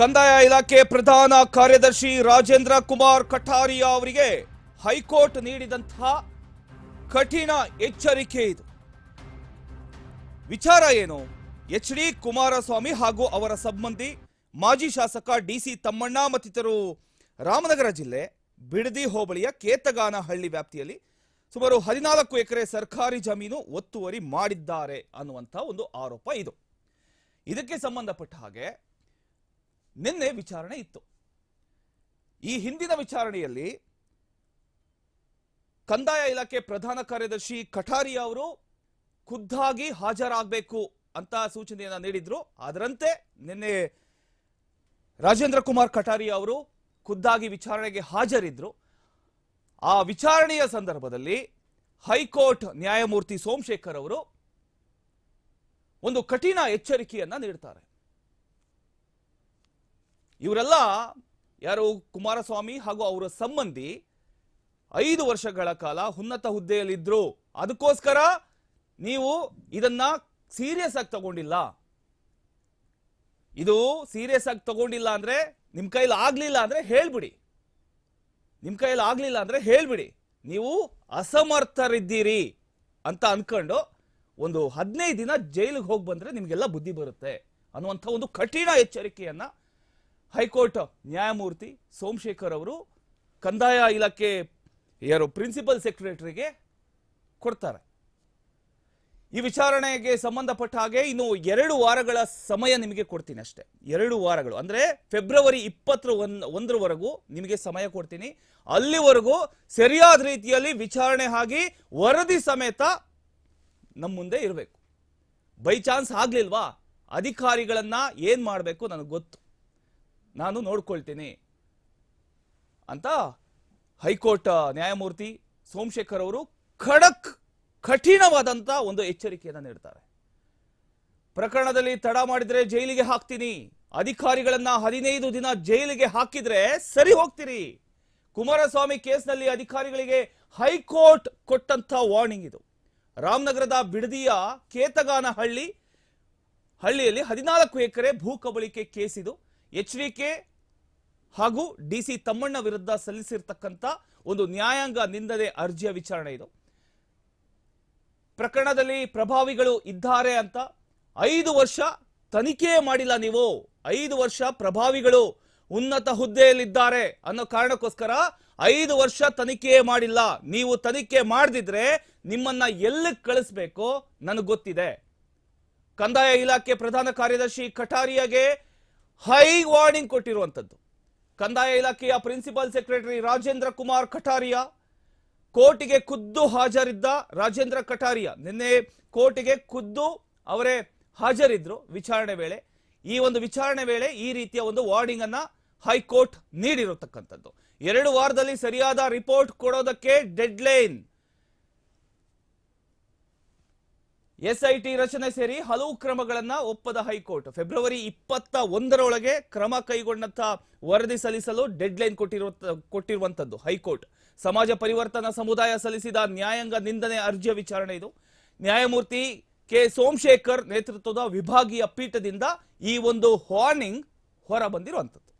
ಕಂದಾಯ ಇಲಾಖೆ ಪ್ರಧಾನ ಕಾರ್ಯದರ್ಶಿ ರಾಜೇಂದ್ರ ಕುಮಾರ್ ಕಠಾರಿಯಾ ಅವರಿಗೆ ಹೈಕೋರ್ಟ್ ನೀಡಿದಂತಹ ಕಠಿಣ ಎಚ್ಚರಿಕೆ ಇದು. ವಿಚಾರ ಏನು? ಎಚ್ ಡಿ ಕುಮಾರಸ್ವಾಮಿ ಹಾಗೂ ಅವರ ಸಂಬಂಧಿ ಮಾಜಿ ಶಾಸಕ ಡಿಸಿ ತಮ್ಮಣ್ಣ ಮತ್ತಿತರರು ರಾಮನಗರ ಜಿಲ್ಲೆ ಬಿಡದಿ ಹೋಬಳಿಯ ಕೇತಗಾನಹಳ್ಳಿ ವ್ಯಾಪ್ತಿಯಲ್ಲಿ ಸುಮಾರು ಹದಿನಾಲ್ಕು ಎಕರೆ ಸರ್ಕಾರಿ ಜಮೀನು ಒತ್ತುವರಿ ಮಾಡಿದ್ದಾರೆ ಅನ್ನುವಂಥ ಒಂದು ಆರೋಪ ಇದು. ಇದಕ್ಕೆ ಸಂಬಂಧಪಟ್ಟ ಹಾಗೆ ನಿನ್ನೆ ವಿಚಾರಣೆ ಇತ್ತು. ಈ ಹಿಂದಿನ ವಿಚಾರಣೆಯಲ್ಲಿ ಕಂದಾಯ ಇಲಾಖೆ ಪ್ರಧಾನ ಕಾರ್ಯದರ್ಶಿ ಕಠಾರಿ ಅವರು ಖುದ್ದಾಗಿ ಹಾಜರಾಗಬೇಕು ಅಂತ ಸೂಚನೆಯನ್ನ ನೀಡಿದ್ರು. ಅದರಂತೆ ನಿನ್ನೆ ರಾಜೇಂದ್ರ ಕುಮಾರ್ ಕಠಾರಿಯಾ ಅವರು ಖುದ್ದಾಗಿ ವಿಚಾರಣೆಗೆ ಹಾಜರಿದ್ರು. ಆ ವಿಚಾರಣೆಯ ಸಂದರ್ಭದಲ್ಲಿ ಹೈಕೋರ್ಟ್ ನ್ಯಾಯಮೂರ್ತಿ ಸೋಮಶೇಖರ್ ಅವರು ಒಂದು ಕಠಿಣ ಎಚ್ಚರಿಕೆಯನ್ನ ನೀಡ್ತಾರೆ. ಇವರೆಲ್ಲ ಯಾರು ಕುಮಾರಸ್ವಾಮಿ ಹಾಗೂ ಅವರ ಸಂಬಂಧಿ ಐದು ವರ್ಷಗಳ ಕಾಲ ಉನ್ನತ ಹುದ್ದೆಯಲ್ಲಿದ್ರು. ಅದಕ್ಕೋಸ್ಕರ ನೀವು ಇದನ್ನ ಸೀರಿಯಸ್ ಆಗಿ ತಗೊಂಡಿಲ್ಲ. ಇದು ಸೀರಿಯಸ್ ಆಗಿ ತಗೊಂಡಿಲ್ಲ ಅಂದ್ರೆ ನಿಮ್ ಕೈಲಿ ಆಗ್ಲಿಲ್ಲ ಅಂದ್ರೆ ಹೇಳ್ಬಿಡಿ. ನಿಮ್ ಕೈಲಿ ಆಗ್ಲಿಲ್ಲ ಅಂದ್ರೆ ಹೇಳ್ಬಿಡಿ. ನೀವು ಅಸಮರ್ಥರಿದ್ದೀರಿ ಅಂತ ಅನ್ಕೊಂಡು ಒಂದು ಹದಿನೈದು ದಿನ ಜೈಲಿಗೆ ಹೋಗಿ ಬಂದ್ರೆ ನಿಮಗೆಲ್ಲ ಬುದ್ಧಿ ಬರುತ್ತೆ ಅನ್ನುವಂಥ ಒಂದು ಕಠಿಣ ಎಚ್ಚರಿಕೆಯನ್ನ ಹೈಕೋರ್ಟ್ ನ್ಯಾಯಮೂರ್ತಿ ಸೋಮಶೇಖರ್ ಅವರು ಕಂದಾಯ ಇಲಾಖೆ ಯಾರು ಪ್ರಿನ್ಸಿಪಲ್ ಸೆಕ್ರೆಟರಿಗೆ ಕೊಡ್ತಾರೆ. ಈ ವಿಚಾರಣೆಗೆ ಸಂಬಂಧಪಟ್ಟ ಹಾಗೆ ಇನ್ನು ಎರಡು ವಾರಗಳ ಸಮಯ ನಿಮಗೆ ಕೊಡ್ತೀನಿ ಅಷ್ಟೇ. ಎರಡು ವಾರಗಳು, ಅಂದ್ರೆ ಫೆಬ್ರವರಿ ಇಪ್ಪತ್ತರ ಒಂದ್ ಒಂದರವರೆಗೂ ನಿಮಗೆ ಸಮಯ ಕೊಡ್ತೀನಿ. ಅಲ್ಲಿವರೆಗೂ ಸರಿಯಾದ ರೀತಿಯಲ್ಲಿ ವಿಚಾರಣೆ ಆಗಿ ವರದಿ ಸಮೇತ ನಮ್ಮ ಮುಂದೆ ಇರಬೇಕು. ಬೈ ಚಾನ್ಸ್ ಆಗ್ಲಿಲ್ವಾ? ಅಧಿಕಾರಿಗಳನ್ನ ಏನ್ ಮಾಡಬೇಕು ನನಗೆ ಗೊತ್ತು. ನಾನು ನೋಡ್ಕೊಳ್ತೇನೆ. ಅಂತ ಹೈಕೋರ್ಟ್, ನ್ಯಾಯಮೂರ್ತಿ ಸೋಮಶೇಖರ್ ಅವರು ಖಡಕ್, ಕಠಿಣವಾದಂತ ಒಂದು ಎಚ್ಚರಿಕೆಯನ್ನು ನೀಡ್ತಾರೆ. ಪ್ರಕರಣದಲ್ಲಿ ತಡ ಮಾಡಿದ್ರೆ ಜೈಲಿಗೆ ಹಾಕ್ತೀನಿ. ಅಧಿಕಾರಿಗಳನ್ನ ಹದಿನೈದು ದಿನ ಜೈಲಿಗೆ ಹಾಕಿದ್ರೆ ಸರಿ ಹೋಗ್ತೀರಿ. ಕುಮಾರಸ್ವಾಮಿ ಕೇಸ್ನಲ್ಲಿ ಅಧಿಕಾರಿಗಳಿಗೆ ಹೈಕೋರ್ಟ್ ಕೊಟ್ಟಂತ ವಾರ್ನಿಂಗ್ ಇದು. ರಾಮನಗರದ ಬಿಡದಿಯ ಕೇತಗಾನಹಳ್ಳಿ, ಹಳ್ಳಿಯಲ್ಲಿ ಹದಿನಾಲ್ಕು ಎಕರೆ ಭೂ ಕಬಳಿಕೆ ಕೇಸ್ ಇದು. ಎಚ್ ವಿ ಕೆ ಹಾಗೂ ಡಿ ಸಿ ತಮ್ಮಣ್ಣ ವಿರುದ್ಧ ಸಲ್ಲಿಸಿರ್ತಕ್ಕಂಥ ಒಂದು ನ್ಯಾಯಾಂಗ ನಿಂದನೆ ಅರ್ಜಿಯ ವಿಚಾರಣೆ ಇದು. ಪ್ರಕರಣದಲ್ಲಿ ಪ್ರಭಾವಿಗಳು ಇದ್ದಾರೆ ಅಂತ ಐದು ವರ್ಷ ತನಿಖೆ ಮಾಡಿಲ್ಲ ನೀವು. ಐದು ವರ್ಷ ಪ್ರಭಾವಿಗಳು ಉನ್ನತ ಹುದ್ದೆಯಲ್ಲಿದ್ದಾರೆ ಅನ್ನೋ ಕಾರಣಕ್ಕೋಸ್ಕರ ಐದು ವರ್ಷ ತನಿಖೆ ಮಾಡಿಲ್ಲ. ನೀವು ತನಿಖೆ ಮಾಡದಿದ್ರೆ ನಿಮ್ಮನ್ನ ಎಲ್ಲಿಗೆ ಕಳಿಸ್ಬೇಕು ನನಗೆ ಗೊತ್ತಿದೆ. ಕಂದಾಯ ಇಲಾಖೆ ಪ್ರಧಾನ ಕಾರ್ಯದರ್ಶಿ ಕಠಾರಿಯಾಗೆ ಹೈ ವಾರ್ನಿಂಗ್ ಕೊಟ್ಟಿರುವಂತದ್ದು. ಕಂದಾಯ ಇಲಾಖೆಯ ಪ್ರಿನ್ಸಿಪಲ್ ಸೆಕ್ರೆಟರಿ ರಾಜೇಂದ್ರ ಕುಮಾರ್ ಕಟಾರಿಯಾ ಕೋರ್ಟಿಗೆ ಖುದ್ದು ಹಾಜರಿದ್ದ ರಾಜೇಂದ್ರ ಕಟಾರಿಯಾ. ನಿನ್ನೆ ಕೋರ್ಟಿಗೆ ಖುದ್ದು ಅವರೇ ಹಾಜರಿದ್ರು ವಿಚಾರಣೆ ವೇಳೆ. ಈ ಒಂದು ವಿಚಾರಣೆ ವೇಳೆ ಈ ರೀತಿಯ ಒಂದು ವಾರ್ನಿಂಗ್ ಅನ್ನ ಹೈಕೋರ್ಟ್ ನೀಡಿರತಕ್ಕಂಥದ್ದು. ಎರಡು ವಾರದಲ್ಲಿ ಸರಿಯಾದ ರಿಪೋರ್ಟ್ ಕೊಡೋದಕ್ಕೆ ಡೆಡ್ಲೈನ್. ಎಸ್ಐಟಿ ರಚನೆ ಸೇರಿ ಹಲವು ಕ್ರಮಗಳನ್ನ ಒಪ್ಪದ ಹೈಕೋರ್ಟ್. ಫೆಬ್ರವರಿ ಇಪ್ಪತ್ತ ಒಂದರೊಳಗೆ ಕ್ರಮ ಕೈಗೊಂಡಂತ ವರದಿ ಸಲ್ಲಿಸಲು ಡೆಡ್ಲೈನ್ ಕೊಟ್ಟಿರುವ ಕೊಟ್ಟಿರುವಂತದ್ದು ಹೈಕೋರ್ಟ್. ಸಮಾಜ ಪರಿವರ್ತನಾ ಸಮುದಾಯ ಸಲ್ಲಿಸಿದ ನ್ಯಾಯಾಂಗ ನಿಂದನೆ ಅರ್ಜಿಯ ವಿಚಾರಣೆ ಇದು. ನ್ಯಾಯಮೂರ್ತಿ ಕೆ. ಸೋಮಶೇಖರ್ ನೇತೃತ್ವದ ವಿಭಾಗೀಯ ಪೀಠದಿಂದ ಈ ಒಂದು ವಾರ್ನಿಂಗ್ ಹೊರ ಬಂದಿರುವಂತದ್ದು